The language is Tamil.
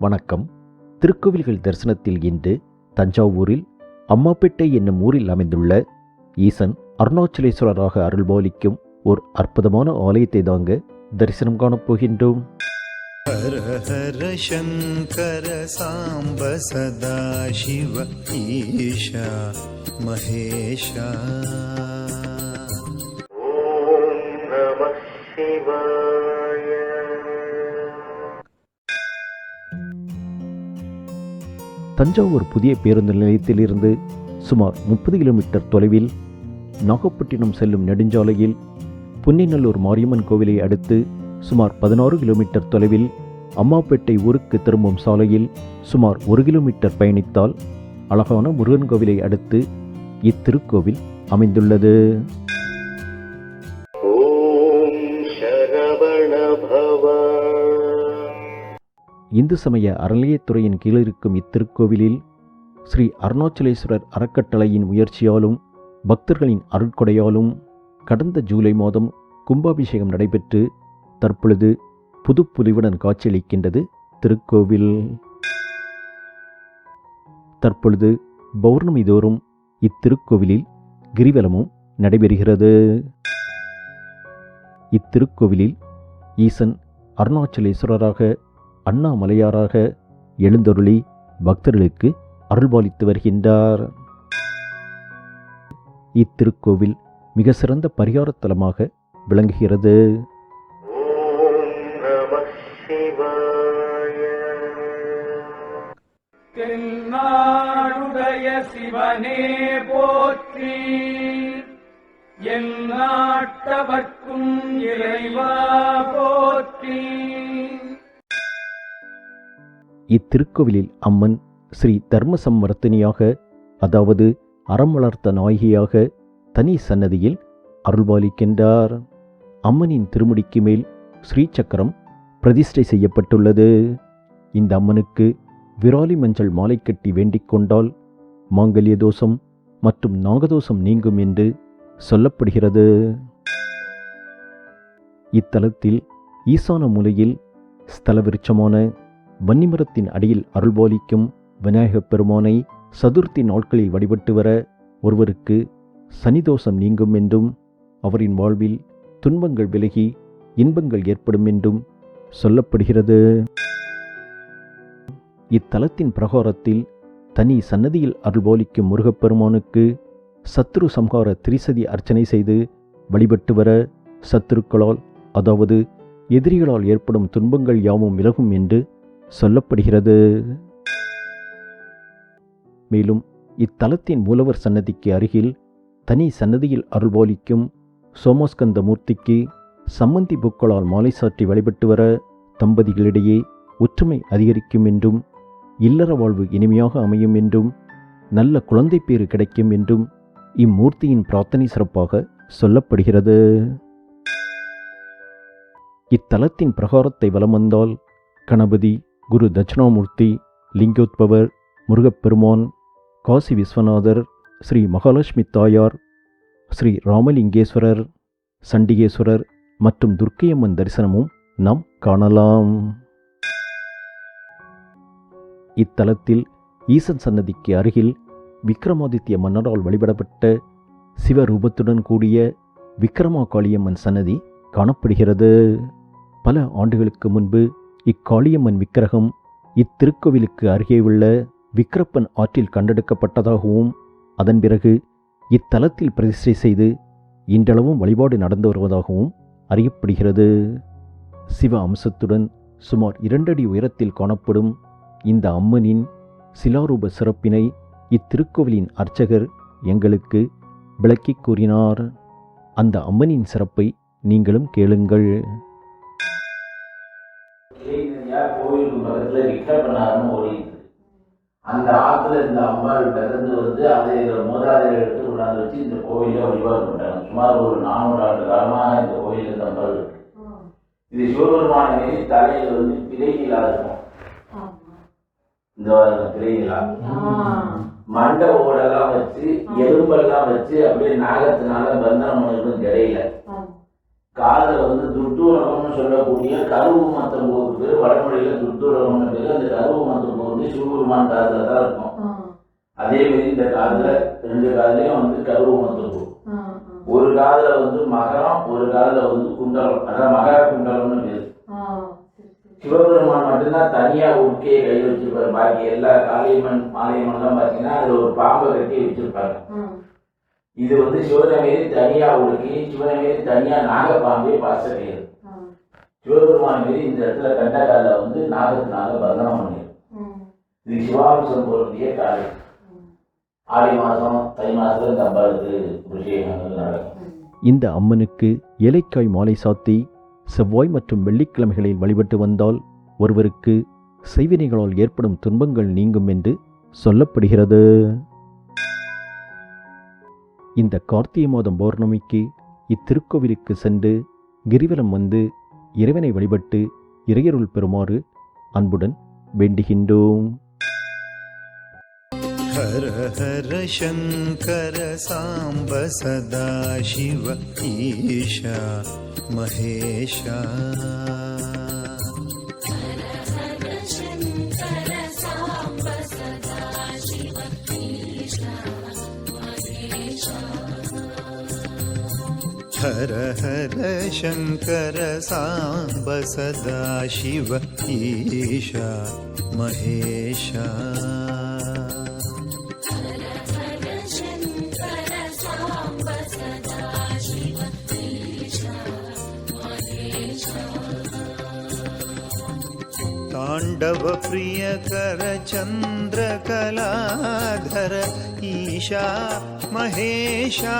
வணக்கம். திருக்கோவில்கள் தரிசனத்தில் இன்று தஞ்சாவூரில் அம்மாப்பேட்டை என்னும் ஊரில் அமைந்துள்ள ஈசன் அருணாச்சலேஸ்வரராக அருள்பாலிக்கும் ஒரு அற்புதமான ஆலயத்தை தாங்க தரிசனம் காணப்போகின்றோம் ஹர ஹர சங்கர சாம்ப சதா சிவ ஈஷா மகேஷா. ஓம் நம சிவாய தஞ்சாவூர் புதிய பேருந்து நிலையத்திலிருந்து சுமார் முப்பது கிலோமீட்டர் தொலைவில் நாகப்பட்டினம் செல்லும் நெடுஞ்சாலையில் புன்னிநல்லூர் மாரியம்மன் கோவிலை அடுத்து சுமார் பதினாறு கிலோமீட்டர் தொலைவில் அம்மாப்பேட்டை ஊருக்கு திரும்பும் சாலையில் சுமார் ஒரு கிலோமீட்டர் பயணித்தால் அழகான முருகன் கோவிலை அடுத்து இத்திருக்கோவில் அமைந்துள்ளது. இந்து சமய அறநிலையத்துறையின் கீழ் இருக்கும் இத்திருக்கோவிலில் ஸ்ரீ அருணாச்சலேஸ்வரர் அறக்கட்டளையின் முயற்சியாலும் பக்தர்களின் அருட்கொடையாலும் கடந்த ஜூலை மாதம் கும்பாபிஷேகம் நடைபெற்று தற்பொழுது புதுப்புலிவுடன் காட்சியளிக்கின்றது திருக்கோவில். தற்பொழுது பௌர்ணமி தோறும் இத்திருக்கோவிலில் கிரிவலமும் நடைபெறுகிறது. இத்திருக்கோவிலில் ஈசன் அருணாச்சலேஸ்வரராக அண்ணாமலையாராக எழுந்தருளி பக்தர்களுக்கு அருள்பாலித்து வருகின்றார். இத்திருக்கோவில் மிக சிறந்த பரிகாரத்தலமாக விளங்குகிறது. தென்னாடுடைய சிவனே போற்றி என் நாட்டவர்க்கும் இறைவா போற்றி. இத்திருக்கோவிலில் அம்மன் ஸ்ரீ தர்ம சம்வர்த்தினியாக அதாவது அறம் வளர்த்த நாயகியாக தனி சன்னதியில் அருள்பாலிக்கின்றார். அம்மனின் திருமுடிக்கு மேல் ஸ்ரீசக்கரம் பிரதிஷ்டை செய்யப்பட்டுள்ளது. இந்த அம்மனுக்கு விராலி மஞ்சள் மாலை கட்டி வேண்டிக் கொண்டால் மாங்கல்ய தோஷம் மற்றும் நாகதோஷம் நீங்கும் என்று சொல்லப்படுகிறது. இத்தலத்தில் ஈசான மூலையில் ஸ்தல விருட்சமான வன்னிமரத்தின் அடியில் அருள்போலிக்கும் விநாயகப் பெருமானை சதுர்த்தி நாட்களில் வழிபட்டு வர ஒருவருக்கு சனிதோஷம் நீங்கும் என்றும் அவரின் வாழ்வில் துன்பங்கள் விலகி இன்பங்கள் ஏற்படும் என்றும் சொல்லப்படுகிறது. இத்தலத்தின் பிரகாரத்தில் தனி சன்னதியில் அருள்பாலிக்கும் முருகப்பெருமானுக்கு சத்ரு சம்ஹார திரிசதி அர்ச்சனை செய்து வழிபட்டு வர சத்துருக்களால் அதாவது எதிரிகளால் ஏற்படும் துன்பங்கள் யாவும் விலகும் என்று சொல்லப்படுகிறது. மேலும் இத்தலத்தின் மூலவர் சன்னதிக்கு அருகில் தனி சன்னதியில் அருள்பாலிக்கும் சோமஸ்கந்த மூர்த்திக்கு சம்மந்தி பூக்களால் மாலை சாற்றி வழிபட்டு வர தம்பதிகளிடையே ஒற்றுமை அதிகரிக்கும் என்றும் இல்லற வாழ்வு இனிமையாக அமையும் என்றும் நல்ல குழந்தை பேறு கிடைக்கும் என்றும் இம்மூர்த்தியின் பிரார்த்தனை சிறப்பாக சொல்லப்படுகிறது. இத்தலத்தின் பிரகாரத்தை வலம் வந்தால் கணபதி குரு தட்சிணாமூர்த்தி லிங்கோத்பவர் முருகப்பெருமான் காசி விஸ்வநாதர் ஸ்ரீ மகாலட்சுமி தாயார் ஸ்ரீ ராமலிங்கேஸ்வரர் சண்டிகேஸ்வரர் மற்றும் துர்க்கையம்மன் தரிசனமும் நாம் காணலாம். இத்தலத்தில் ஈசன் சன்னதிக்கு அருகில் விக்ரமாதித்ய மன்னரால் வழிபடப்பட்ட சிவரூபத்துடன் கூடிய விக்ரமா காளியம்மன் சன்னதி காணப்படுகிறது. பல ஆண்டுகளுக்கு முன்பு இக்காளியம்மன் விக்கிரகம் இத்திருக்கோவிலுக்கு அருகே உள்ள விக்கிரப்பன் ஆற்றில் கண்டெடுக்கப்பட்டதாகவும் அதன் பிறகு இத்தலத்தில் பிரதிஷ்டை செய்து இன்றளவும் வழிபாடு நடந்து வருவதாகவும் அறியப்படுகிறது. சிவ அம்சத்துடன் சுமார் இரண்டடி உயரத்தில் காணப்படும் இந்த அம்மனின் சிலாரூப சிறப்பினை இத்திருக்கோவிலின் அர்ச்சகர் எங்களுக்கு விளக்கிக் கூறினார். அந்த அம்மனின் சிறப்பை நீங்களும் கேளுங்கள். இளைஞரியா கோயிலுக்கு பக்கத்துல ஓடிட்டு அந்த ஆத்துல இந்த அம்பாள் பிறந்து வந்து அதை மூதாதையர் எடுத்து கொண்டாந்து வச்சு இந்த கோயிலை வழிபாடு பண்றாங்க. சுமார் ஒரு நானூறு ஆண்டு காலமாக இந்த கோயில் இந்த அம்பாள் இருக்கு. இது சிவபெருமானின் தலையில வந்து பிறைகளா இருக்கும். இந்த பாருங்க, பிறைகளா மண்டை ஓடெல்லாம் வச்சு எலும்பெல்லாம் வச்சு அப்படியே நாகத்தினால பந்தனம் பண்ணிருக்கும் இடையில காதுல வந்து துர்தூரகம்னு சொல்லக்கூடிய கருவு மத்தம் போகுது வடமொழியில துர்தூரகம்னு பேர் அந்த கருவு மத்தம் போகுது சிவபெருமான் காதுல தான் இருக்கும். அதே மாதிரி இந்த காதுல ரெண்டு காதுலயும் வந்து கருவு மத்தம் போகும் ஒரு காதுல வந்து மகரம் ஒரு காதுல வந்து குண்டலம். அதான் மகர குண்டலம்னு பேர். சிவபெருமான் மட்டும்தான் தனியா உட்கையை கையில் வச்சிருப்பாரு. பாக்கி எல்லா காளியம்மன் மாலையம்மன் எல்லாம் பாத்தீங்கன்னா அதுல ஒரு பாம்பை கட்டி வச்சிருப்பாங்க. இது வந்து சிவனை தனியா உடுக்கி சிவனை தனியா நாகப்பாம்பே பாச கையில் சிவபெருமான் மீறி இந்த இடத்துல கண்டகால வந்து நாகத்தினால பந்தனம் பண்ணிருக்கு இது சிவாம்சம் பொருந்திய காலை. ஆடி மாதம் தை மாதத்துல இந்த அம்பாளுக்கு அபிஷேகங்கள் நடக்கும். இந்த அம்மனுக்கு ஏலைக்காய் மாலை சாத்தி செவ்வாய் மற்றும் வெள்ளிக்கிழமைகளில் வழிபட்டு வந்தால் ஒருவருக்கு செய்வினைகளால் ஏற்படும் துன்பங்கள் நீங்கும் என்று சொல்லப்படுகிறது. இந்த கார்த்திகை மாதம் பௌர்ணமிக்கு இத்திருக்கோவிலுக்கு சென்று கிரிவலம் வந்து இறைவனை வழிபட்டு இறையருள் பெறுமாறு அன்புடன் வேண்டுகின்றோம் हर हर शङ्कर साम्ब सदा शिव ईशा महेशा हर हर शङ्कर साम्ब सदा शिव ईशा महेशा ताण्डव प्रियकर चन्द्रकलाधर ईशा महेशा।